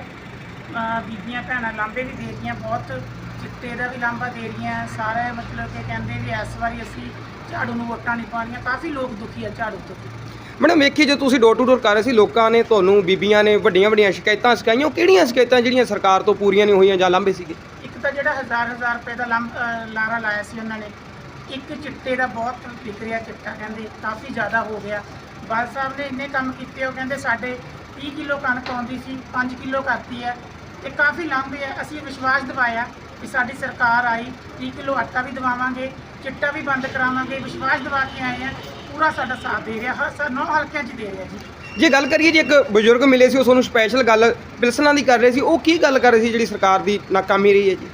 ਹੈ ਬੀਬੀਆਂ ਭੈਣਾਂ ਲਾਂਬੇ ਵੀ ਦੇ ਰਹੀਆਂ ਬਹੁਤ ਚਿੱਟੇ ਦਾ ਵੀ ਲਾਂਬਾ ਦੇ ਰਹੀਆਂ ਸਾਰੇ ਮਤਲਬ ਕਿ ਕਹਿੰਦੇ ਵੀ ਇਸ ਵਾਰੀ ਅਸੀਂ ਝਾੜੂ ਨੂੰ ਵੋਟਾਂ ਨਹੀਂ ਪਾਉਣੀਆਂ ਕਾਫੀ ਲੋਕ ਦੁਖੀ ਆ ਝਾੜੂ ਤੋਂ। ਮੈਡਮ ਵੇਖੀ ਜੋ ਤੁਸੀਂ ਡੋਰ ਟੂ ਡੋਰ ਕਰ ਰਹੇ ਸੀ ਲੋਕਾਂ ਨੇ ਤੁਹਾਨੂੰ ਬੀਬੀਆਂ ਨੇ ਵੱਡੀਆਂ ਵੱਡੀਆਂ ਸ਼ਿਕਾਇਤਾਂ ਸਿਕਾਈਆਂ ਉਹ ਕਿਹੜੀਆਂ ਸ਼ਿਕਾਇਤਾਂ ਜਿਹੜੀਆਂ ਸਰਕਾਰ ਤੋਂ ਪੂਰੀਆਂ ਨਹੀਂ ਹੋਈਆਂ ਜਾਂ ਲਾਂਭੇ ਸੀਗੇ? ਇੱਕ ਤਾਂ ਜਿਹੜਾ ਹਜ਼ਾਰ ਹਜ਼ਾਰ ਰੁਪਏ ਦਾ ਲੰਬ ਲਾਰਾ ਲਾਇਆ ਸੀ ਉਹਨਾਂ ਨੇ ਇੱਕ ਚਿੱਟੇ ਦਾ ਬਹੁਤ ਵਿਕ ਰਿਹਾ ਚਿੱਟਾ ਕਹਿੰਦੇ ਕਾਫੀ ਜ਼ਿਆਦਾ ਹੋ ਗਿਆ। ਬਾਲ ਸਾਹਿਬ ਨੇ ਇੰਨੇ ਕੰਮ ਕੀਤੇ ਉਹ ਕਹਿੰਦੇ ਸਾਡੇ 30 ਕਿਲੋ ਕਣਕ ਆਉਂਦੀ ਸੀ 5 ਕਿਲੋ ਕਰਤੀ ਹੈ ਤੇ ਕਾਫੀ ਲਾਂਭੇ ਹੈ। ਅਸੀਂ ਵਿਸ਼ਵਾਸ ਦਿਵਾਇਆ ਕਿ ਸਾਡੀ ਸਰਕਾਰ ਆਈ 30 ਕਿਲੋ ਆਟਾ ਵੀ ਦਵਾਵਾਂਗੇ ਚਿੱਟਾ ਵੀ ਬੰਦ ਕਰਾਵਾਂਗੇ। ਵਿਸ਼ਵਾਸ ਦਿਵਾ ਕੇ ਆਏ ਆ ਪੂਰਾ ਸਾਡਾ ਸਾਥ ਦੇ ਰਿਹਾ ਹਰ ਨੌ ਹਲਕਿਆਂ 'ਚ ਦੇ ਰਿਹਾ ਜੀ। ਜੇ ਗੱਲ ਕਰੀਏ ਜੀ ਇੱਕ ਬਜ਼ੁਰਗ ਮਿਲੇ ਸੀ ਉਹ ਤੁਹਾਨੂੰ ਸਪੈਸ਼ਲ ਗੱਲ ਪਿਲਸਨਾਂ ਦੀ ਕਰ ਰਹੇ ਸੀ ਉਹ ਕੀ ਗੱਲ ਕਰ ਰਹੇ ਸੀ ਜਿਹੜੀ ਸਰਕਾਰ ਦੀ ਨਾਕਾਮੀ ਰਹੀ ਹੈ ਜੀ?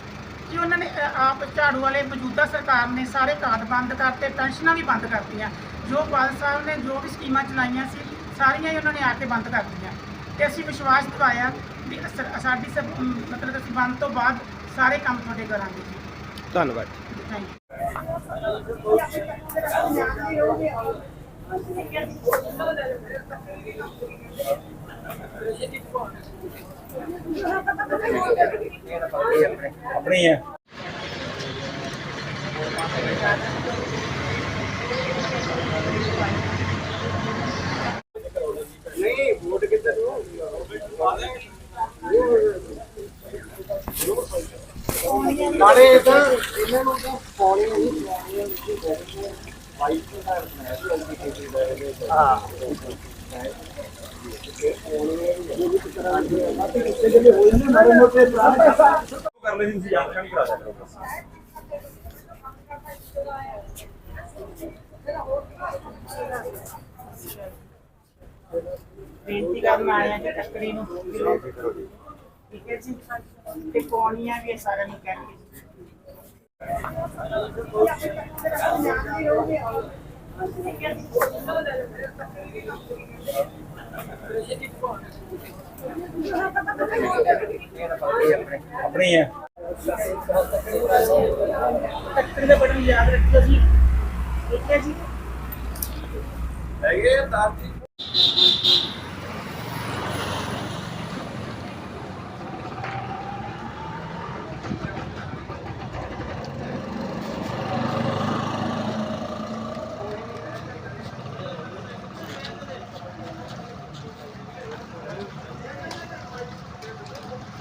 ਕਿ ਉਹਨਾਂ ਨੇ ਆਪ ਝਾੜੂ ਵਾਲੇ ਮੌਜੂਦਾ ਸਰਕਾਰ ਨੇ ਸਾਰੇ ਕਾਰਡ ਬੰਦ ਕਰਤੇ ਪੈਨਸ਼ਨਾਂ ਵੀ ਬੰਦ ਕਰਤੀਆਂ। ਜੋ ਬਾਲ ਸਾਹਿਬ ਨੇ ਜੋ ਵੀ ਸਕੀਮਾਂ ਚਲਾਈਆਂ ਸੀ ਸਾਰੀਆਂ ਹੀ ਉਹਨਾਂ ਨੇ ਆ ਕੇ ਬੰਦ ਕਰਤੀਆਂ ਤੇ ਅਸੀਂ ਵਿਸ਼ਵਾਸ ਦਿਵਾਇਆ ਵੀ ਅਸ- ਸਾਡੀ ਸਭ ਮਤਲਬ ਅਸੀਂ ਬੰਦ ਤੋਂ ਬਾਅਦ ਸਾਰੇ ਕੰਮ ਤੁਹਾਡੇ ਕਰਾਂਗੇ ਜੀ। ਧੰਨਵਾਦ। ਥੈਂਕ ਯੂ ਆਪਣੀ ਹੈ। ਨਾਲੇ ਤਾਂ ਇਹਨਾਂ ਨੂੰ ਤਾਂ ਪਾਣੀ ਨਹੀਂ ਵਾਈਟ ਦਾ ਬਣਾਇਆ ਸੀ ਐਲਪੀਜੀ ਦਾ ਇਹਦੇ ਹਾਂ ਕਰ ਲਈ ਸੀ ਯਾਦ ਕਰਾ ਕਰੋ ਬਸ ਬੇਨਤੀ ਕਰਨ ਆਇਆ ਜੀ ਟੱਕਰੀ ਨੂੰ ਠੀਕ ਹੈ ਜੀ ਤੇ ਪੌਣੀਆਂ ਵੀ ਇਹ ਸਾਰਿਆਂ ਨੂੰ ਕਹਿਣਗੇ ਆਪਣੀ ਹੈ ਟੱਕਰੀ ਦਾ ਬਟਨ ਯਾਦ ਰੱਖਿਓ ਜੀ